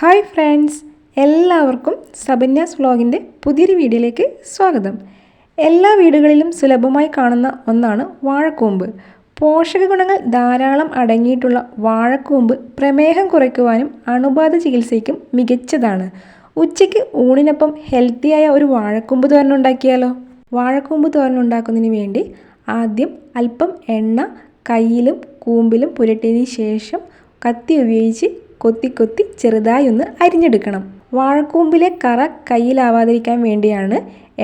Hi friends എല്ലാവർക്കും സബന്യാസ് വ്ളോഗിന്റെ പുതിയൊരു വീഡിയോയിലേക്ക് സ്വാഗതം. എല്ലാ വീടുകളിലും സുലഭമായി കാണുന്ന ഒന്നാണ് വാഴക്കൂമ്പ്. പോഷക ഗുണങ്ങൾ ധാരാളം അടങ്ങിയിട്ടുള്ള വാഴക്കൂമ്പ് പ്രമേഹം കുറയ്ക്കുവാനും അണുബാധ ചികിത്സയ്ക്കും മികച്ചതാണ്. ഉച്ചയ്ക്ക് ഊണിനൊപ്പം ഹെൽത്തിയായ ഒരു വാഴക്കൂമ്പ് തോരൻ ഉണ്ടാക്കിയാലോ? വാഴക്കൂമ്പ് തോരൻ ഉണ്ടാക്കുന്നതിന് വേണ്ടി ആദ്യം അല്പം എണ്ണ കയ്യിലും കൂമ്പിലും പുരട്ടിയതിന് ശേഷം കത്തി ഉപയോഗിച്ച് കൊത്തി കൊത്തി ചെറുതായി ഒന്ന് അരിഞ്ഞെടുക്കണം. വാഴക്കൂമ്പിലെ കറ കയ്യിലാവാതിരിക്കാൻ വേണ്ടിയാണ്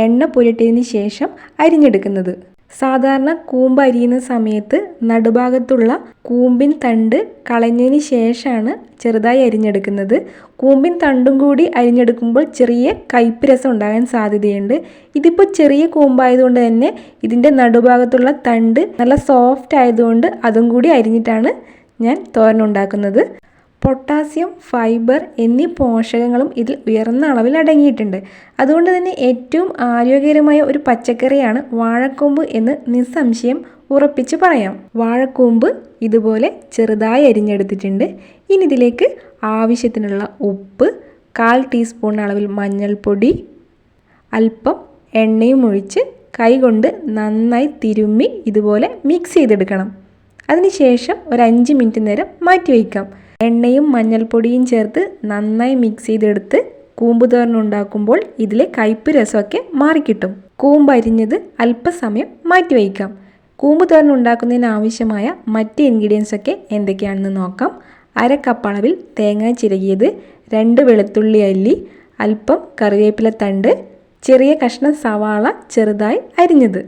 എണ്ണ പുരട്ടിയതിന് ശേഷം അരിഞ്ഞെടുക്കുന്നത്. സാധാരണ കൂമ്പ് അരിയുന്ന സമയത്ത് നടുഭാഗത്തുള്ള കൂമ്പിൻ തണ്ട് കളഞ്ഞതിന് ശേഷമാണ് ചെറുതായി അരിഞ്ഞെടുക്കുന്നത്. കൂമ്പിൻ തണ്ടും കൂടി അരിഞ്ഞെടുക്കുമ്പോൾ ചെറിയ കയ്പ് രസം ഉണ്ടാകാൻ സാധ്യതയുണ്ട്. ഇതിപ്പോൾ ചെറിയ കൂമ്പായതുകൊണ്ട് തന്നെ ഇതിന്റെ നടുഭാഗത്തുള്ള തണ്ട് നല്ല സോഫ്റ്റ് ആയതുകൊണ്ട് അതും കൂടി അരിഞ്ഞിട്ടാണ് ഞാൻ തോരൻ ഉണ്ടാക്കുന്നത്. പൊട്ടാസ്യം ഫൈബർ എന്നീ പോഷകങ്ങളും ഇതിൽ ഉയർന്ന അളവിൽ അടങ്ങിയിട്ടുണ്ട്. അതുകൊണ്ട് തന്നെ ഏറ്റവും ആരോഗ്യകരമായ ഒരു പച്ചക്കറിയാണ് വാഴക്കൊമ്പ് എന്ന് നിസ്സംശയം ഉറപ്പിച്ച് പറയാം. വാഴക്കൂമ്പ് ഇതുപോലെ ചെറുതായി അരിഞ്ഞെടുത്തിട്ടുണ്ട്. ഇനി ഇതിലേക്ക് ആവശ്യത്തിനുള്ള ഉപ്പ് കാൽ ടീസ്പൂൺ അളവിൽ മഞ്ഞൾപ്പൊടി അല്പം എണ്ണയും ഒഴിച്ച് കൈകൊണ്ട് നന്നായി തിരുമ്മി ഇതുപോലെ മിക്സ് ചെയ്തെടുക്കണം. അതിനുശേഷം ഒരു അഞ്ച് മിനിറ്റ് നേരം മാറ്റി വയ്ക്കാം. എണ്ണയും മഞ്ഞൾപ്പൊടിയും ചേർത്ത് നന്നായി മിക്സ് ചെയ്തെടുത്ത് കൂമ്പ് തോരൻ ഉണ്ടാക്കുമ്പോൾ ഇതിലെ കയ്പ്പ് രസമൊക്കെ മാറിക്കിട്ടും. കൂമ്പ് അരിഞ്ഞത് അല്പസമയം മാറ്റി വയ്ക്കാം. കൂമ്പ് തോരൻ ഉണ്ടാക്കുന്നതിന് ആവശ്യമായ മറ്റ് ഇൻഗ്രീഡിയൻസ് ഒക്കെ എന്തൊക്കെയാണെന്ന് നോക്കാം. അര കപ്പ് അളവിൽ തേങ്ങ ചിരകിയത് രണ്ട് വെളുത്തുള്ളി അല്ലി അല്പം കറിവേപ്പില തണ്ട് ചെറിയ കഷ്ണം സവാള ചെറുതായി അരിഞ്ഞത്.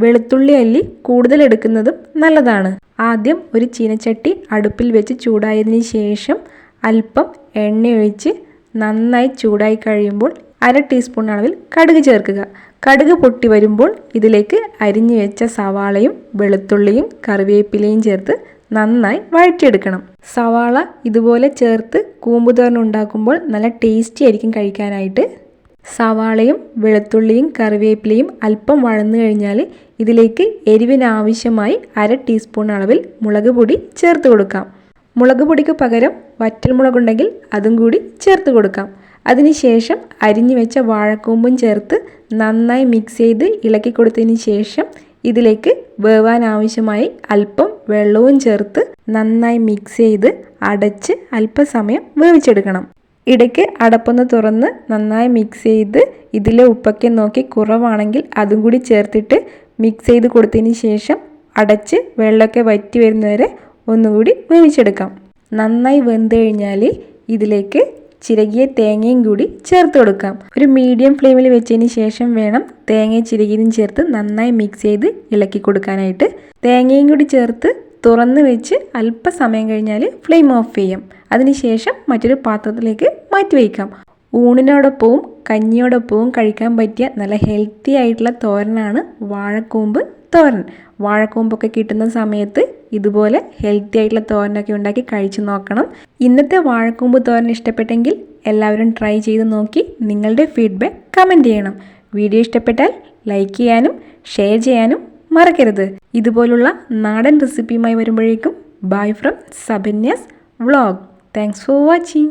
വെളുത്തുള്ളി അല്ലി കൂടുതൽ എടുക്കുന്നതും നല്ലതാണ്. ആദ്യം ഒരു ചീനച്ചട്ടി അടുപ്പിൽ വെച്ച് ചൂടായതിന് ശേഷം അല്പം എണ്ണയൊഴിച്ച് നന്നായി ചൂടായി കഴിയുമ്പോൾ അര ടീസ്പൂൺ അളവിൽ കടുക് ചേർക്കുക. കടുക് പൊട്ടി വരുമ്പോൾ ഇതിലേക്ക് അരിഞ്ഞു വെച്ച സവാളയും വെളുത്തുള്ളിയും കറിവേപ്പിലയും ചേർത്ത് നന്നായി വഴറ്റിയെടുക്കണം. സവാള ഇതുപോലെ ചേർത്ത് കൂമ്പുതോരൻ ഉണ്ടാക്കുമ്പോൾ നല്ല ടേസ്റ്റി ആയിരിക്കും കഴിക്കാനായിട്ട്. സവാളയും വെളുത്തുള്ളിയും കറിവേപ്പിലയും അല്പം വഴന്നു കഴിഞ്ഞാൽ ഇതിലേക്ക് എരിവിനാവശ്യമായി അര ടീസ്പൂൺ അളവിൽ മുളക് പൊടി ചേർത്ത് കൊടുക്കാം. മുളക് പൊടിക്ക് പകരം വറ്റൽമുളകുണ്ടെങ്കിൽ അതും കൂടി ചേർത്ത് കൊടുക്കാം. അതിനുശേഷം അരിഞ്ഞു വെച്ച വാഴക്കൂമ്പും ചേർത്ത് നന്നായി മിക്സ് ചെയ്ത് ഇളക്കി കൊടുത്തതിന് ശേഷം ഇതിലേക്ക് വേവാൻ ആവശ്യമായി അല്പം വെള്ളവും ചേർത്ത് നന്നായി മിക്സ് ചെയ്ത് അടച്ച് അല്പസമയം വേവിച്ചെടുക്കണം. ഇടയ്ക്ക് അടപ്പൊന്ന് തുറന്ന് നന്നായി മിക്സ് ചെയ്ത് ഇതിലെ ഉപ്പൊക്കെ നോക്കി കുറവാണെങ്കിൽ അതും കൂടി ചേർത്തിട്ട് മിക്സ് ചെയ്ത് കൊടുത്തതിന് ശേഷം അടച്ച് വെള്ളമൊക്കെ വറ്റി വരുന്നവരെ ഒന്നുകൂടി വേവിച്ചെടുക്കാം. നന്നായി വെന്ത് കഴിഞ്ഞാൽ ഇതിലേക്ക് ചിരകിയ തേങ്ങയും കൂടി ചേർത്ത് കൊടുക്കാം. ഒരു മീഡിയം ഫ്ലെയിമിൽ വെച്ചതിന് ശേഷം വേണം തേങ്ങ ചിരകിയതും ചേർത്ത് നന്നായി മിക്സ് ചെയ്ത് ഇളക്കി കൊടുക്കാനായിട്ട്. തേങ്ങയും കൂടി ചേർത്ത് തുറന്ന് വെച്ച് അല്പസമയം കഴിഞ്ഞാൽ ഫ്ലെയിം ഓഫ് ചെയ്യാം. അതിനുശേഷം മറ്റൊരു പാത്രത്തിലേക്ക് മാറ്റി വയ്ക്കാം. ഊണിനോടൊപ്പവും കഞ്ഞിയോടൊപ്പവും കഴിക്കാൻ പറ്റിയ നല്ല ഹെൽത്തി ആയിട്ടുള്ള തോരനാണ് വാഴക്കൂമ്പ് തോരൻ. വാഴക്കൂമ്പൊക്കെ കിട്ടുന്ന സമയത്ത് ഇതുപോലെ ഹെൽത്തി ആയിട്ടുള്ള തോരനൊക്കെ ഉണ്ടാക്കി കഴിച്ചു നോക്കണം. ഇന്നത്തെ വാഴക്കൂമ്പ് തോരൻ ഇഷ്ടപ്പെട്ടെങ്കിൽ എല്ലാവരും ട്രൈ ചെയ്ത് നോക്കി നിങ്ങളുടെ ഫീഡ്ബാക്ക് കമന്റ് ചെയ്യണം. വീഡിയോ ഇഷ്ടപ്പെട്ടാൽ ലൈക്ക് ചെയ്യാനും ഷെയർ ചെയ്യാനും മറക്കരുത്. ഇതുപോലുള്ള നാടൻ റെസിപ്പിയുമായി വരുമ്പോഴേക്കും bye from Sabanyas vlog thanks for watching